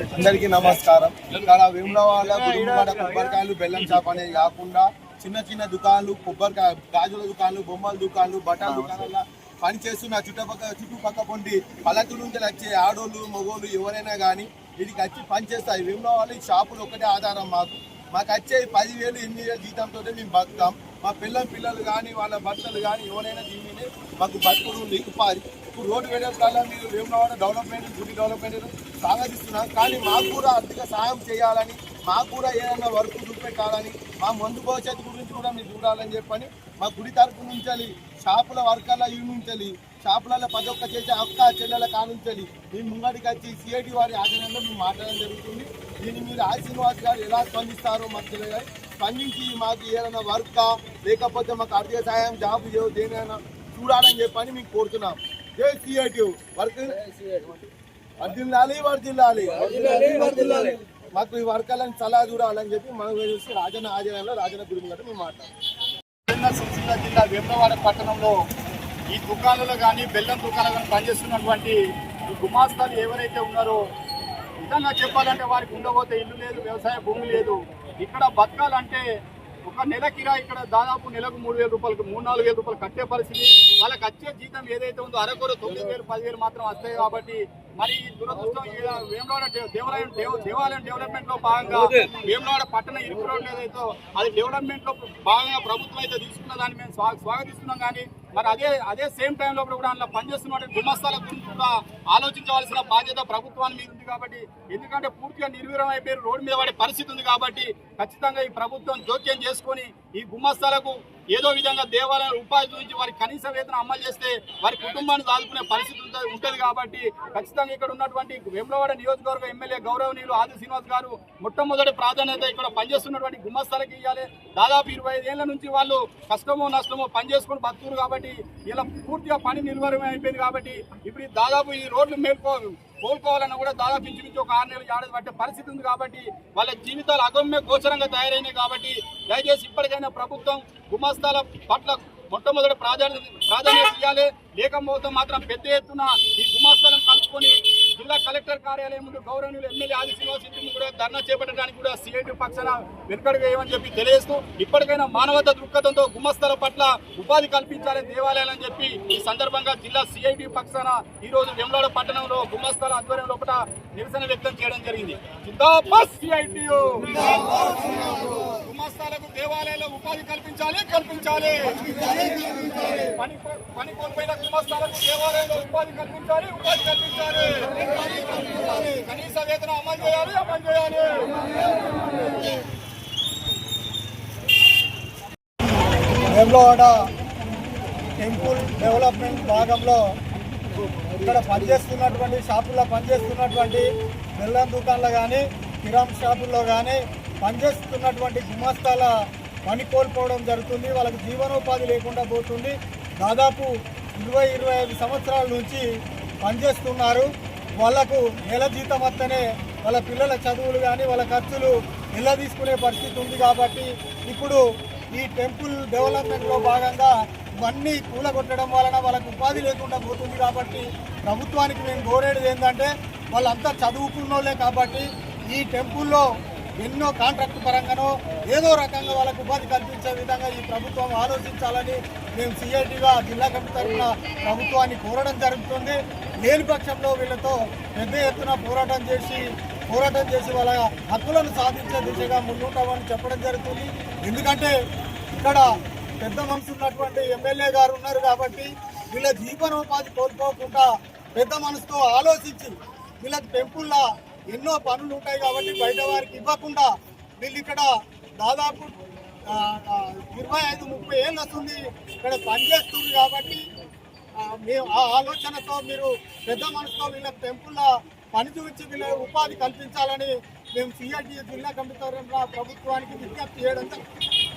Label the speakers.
Speaker 1: అందరికీ నమస్కారం. ఇక్కడ వేములవాడ గుడివాడ కొబ్బరికాయలు బెల్లం షాప్ అనేది కాకుండా చిన్న చిన్న దుకాణాలు కొబ్బరికాయ గాజుల దుకాణాలు బొమ్మల దుకాణాలు బట్టల దుకాణాల పని చేస్తున్న చుట్టుపక్కల చుట్టుపక్క పొండి పల్లెటూరు నుంచి వచ్చే ఆడోళ్ళు మగోళ్ళు ఎవరైనా కానీ వీటికి వచ్చి పనిచేస్తాయి చేస్తాయి ఈ షాపులు ఒకటే ఆధారం మాకు. మాకు వచ్చే పదివేలు ఎనిమిది వేలు జీతంతో మేము బతుకుతాం. మా పిల్లల పిల్లలు కానీ వాళ్ళ భర్తలు కానీ ఎవరైనా దీని మాకు బతుకుడు ఉంది ఉపాధి ఇప్పుడు రోడ్డు వేయడం మీరు వేములవాడ డెవలప్మెంట్ గుడి డెవలప్మెంట్ సాగతిస్తున్నాం కానీ మాకు కూడా ఆర్థిక సహాయం చేయాలని మాకు కూడా ఏదైనా వర్క్ చూపెట్టాలని మా మందు భవిష్యత్తు గురించి కూడా మీరు చూడాలని చెప్పని మా గుడి తరపు నుంచి షాపుల వర్కర్ల యూనించాలి షాపులలో ప్రతి ఒక్క చేసే అక్క చెల్లెల కానుంచాలి మీ ముంగడికి వచ్చి సిఐటి వారి ఆధ్వర్యంలో మేము మాట్లాడడం జరుగుతుంది. దీన్ని మీరు ఆశీర్వాద్ శ్రీనివాస్ గారు ఎలా స్పందిస్తారో మాకు తెలియదు. స్పందించి మాకు ఏదైనా వర్కా లేకపోతే మాకు ఆర్థిక సహాయం జాబ్ దేనైనా చూడాలని చెప్పని మీకు కోరుతున్నాం. వర్దిల్లాలి వర్దిల్లాలి మాకు ఈ వర్గాలను సలహా చూడాలని చెప్పి మనం చూసి రాజన్న ఆధ్వర్యంలో రాజన్న గుడి ముంగట మేము మాట్లాడాం. సిరిసిల్ల జిల్లా వేములవాడ పట్టణంలో ఈ దుకాణాలు కానీ బెల్లం దుకాణాలు కానీ పనిచేస్తున్నటువంటి ఈ గుమాస్తాలు ఎవరైతే ఉన్నారో నిజంగా చెప్పాలంటే వారికి ఉండబోతే ఇల్లు లేదు వ్యవసాయ భూమి లేదు. ఇక్కడ బతకాలంటే ఒక నెల కిరా ఇక్కడ దాదాపు నెలకు మూడు వేల రూపాయలకు మూడు నాలుగు వేల రూపాయలు కట్టే పరిస్థితి. వాళ్ళకి వచ్చే జీతం ఏదైతే ఉందో అరకొర తొమ్మిది వేలు పదివేలు మాత్రం వస్తాయి కాబట్టి మరి దురదృష్టం వేమలవాడ దేవాలయం దేవాలయం డెవలప్మెంట్లో భాగంగా వేమలవాడ పట్టణ ఇరుకు రోడ్లు ఏదైతే అది డెవలప్మెంట్లో భాగంగా ప్రభుత్వం అయితే తీసుకున్న దాన్ని మేము స్వాగతిస్తున్నాం కానీ మరి అదే అదే సేమ్ టైం లో కూడా అందులో పనిచేస్తున్న గుమస్తాల గురించి కూడా ఆలోచించవలసిన బాధ్యత ప్రభుత్వాన్ని మీద ఉంది కాబట్టి ఎందుకంటే పూర్తిగా నిర్వీరం అయిపోయి రోడ్డు మీద పడే పరిస్థితి ఉంది కాబట్టి ఖచ్చితంగా ఈ ప్రభుత్వం జోక్యం చేసుకొని ఈ గుమ్మస్థలకు ఏదో విధంగా దేవాలయ ఉపాధి నుంచి వారి కనీస వేతనం అమలు చేస్తే వారి కుటుంబాన్ని దాదుకునే పరిస్థితి ఉంటుంది కాబట్టి ఖచ్చితంగా ఇక్కడ ఉన్నటువంటి వేములవాడ నియోజకవర్గ ఎమ్మెల్యే గౌరవనీయులు ఆది శ్రీనివాస్ గారు మొట్టమొదటి ప్రాధాన్యత ఇక్కడ పనిచేస్తున్నటువంటి గుమ్మస్తాలకి ఇవ్వాలి దాదాపు ఇరవై ఐదేళ్ళ నుంచి వాళ్ళు కష్టమో నష్టమో పనిచేసుకుని బతుకురు కాబట్టి ఇలా పూర్తిగా పని నిర్వహణ అయిపోయింది కాబట్టి ఇప్పుడు దాదాపు ఈ రోడ్లు మేల్కో కోలుకోవాలన్నా కూడా దాదాపు ఇంచుమించు ఒక ఆరు నెలలు ఏడాది పట్టే పరిస్థితి ఉంది కాబట్టి వాళ్ళ జీవితాలు అగమ్య గోచరంగా తయారైనాయి కాబట్టి దయచేసి ఇప్పటికైనా ప్రభుత్వం గుమస్తాల పట్ల మొట్టమొదటి ప్రాధాన్యత ప్రాధాన్యత ఇవ్వాలి. లేకపోతే మాత్రం పెద్ద ఎత్తున ఈ గుమస్తాలను కలెక్టర్ కార్యాలయం ముందు గౌరవనీయులు ఎమ్మెల్యే ఆది శ్రీనివాస్ ఇంటి ముందు కూడా ధర్నా చేపట్టడానికి కూడా సిఐటి పక్షాన వెనుకడు వేయమని చెప్పి తెలియజేస్తూ ఇప్పటికైనా మానవత దృక్పథంతో గుమ్మస్థల పట్ల ఉపాధి కల్పించాలని దేవాలయాలని చెప్పి ఈ సందర్భంగా జిల్లా సిఐటి పక్షాన ఈ రోజు వెమ్లాడ పట్టణంలో గుమ్మస్థల ఆధ్వర్యం లోపల నిరసన వ్యక్తం చేయడం జరిగింది. సిఐటియు గుమస్తాలకు దేవాలయాల్లో ఉపాధి కల్పించాలి కల్పించాలి! పని పని కోల్పోయిన గుమస్తాలకు దేవాలయంలో ఉపాధి కల్పించాలి ఉపాధి కల్పించాలి! కనీస వేతనం అమలు చేయాలి అమలు చేయాలి.
Speaker 2: వేములవాడ టెంపుల్ డెవలప్మెంట్ భాగంలో ఇక్కడ పనిచేస్తున్నటువంటి షాపుల్లో పనిచేస్తున్నటువంటి బెల్లం దుకాణంలో కానీ కిరామ్ షాపుల్లో కానీ పనిచేస్తున్నటువంటి గుమస్తాల పని కోల్పోవడం జరుగుతుంది. వాళ్ళకి జీవనోపాధి లేకుండా పోతుంది. దాదాపు ఇరవై ఇరవై ఐదు సంవత్సరాల నుంచి పనిచేస్తున్నారు. వాళ్ళకు నెల జీతం వస్తేనే వాళ్ళ పిల్లల చదువులు కానీ వాళ్ళ ఖర్చులు నెల తీసుకునే పరిస్థితి ఉంది కాబట్టి ఇప్పుడు ఈ టెంపుల్ డెవలప్మెంట్లో భాగంగా ఇవన్నీ కూలగొట్టడం వలన వాళ్ళకు ఉపాధి లేకుండా పోతుంది కాబట్టి ప్రభుత్వానికి మేము కోరేది ఏంటంటే వాళ్ళంతా చదువుకున్నోళ్ళే కాబట్టి ఈ టెంపుల్లో ఎన్నో కాంట్రాక్ట్ పరంగానో ఏదో రకంగా వాళ్ళకు ఉపాధి కల్పించే విధంగా ఈ ప్రభుత్వం ఆలోచించాలని మేము సిఐటిగా జిల్లా కమిటీ తరఫున ప్రభుత్వాన్ని కోరడం జరుగుతుంది. లేని పక్షంలో వీళ్ళతో పెద్ద ఎత్తున పోరాటం చేసి పోరాటం చేసి వాళ్ళ హక్కులను సాధించే దిశగా ముందుంటామని చెప్పడం జరుగుతుంది. ఎందుకంటే ఇక్కడ పెద్ద మనసు ఉన్నటువంటి ఎమ్మెల్యే గారు ఉన్నారు కాబట్టి వీళ్ళ జీవనోపాధి కోల్పోకుండా పెద్ద మనసుతో ఆలోచించి వీళ్ళకి టెంపుల్లో ఎన్నో పనులు ఉంటాయి కాబట్టి బయట వారికి ఇవ్వకుండా వీళ్ళు ఇక్కడ దాదాపు ఇరవై ఐదు ముప్పై ఏళ్ళు వస్తుంది. ఇక్కడ పనిచేస్తుంది కాబట్టి మేము ఆ ఆలోచనతో మీరు పెద్ద మనసుతో వీళ్ళ టెంపుల్ పని చూపించి వీళ్ళ ఉపాధి కల్పించాలని మేము సిఆర్టీ జిల్లా కమిటీ ప్రభుత్వానికి విజ్ఞప్తి చేయడం జరుగుతుంది.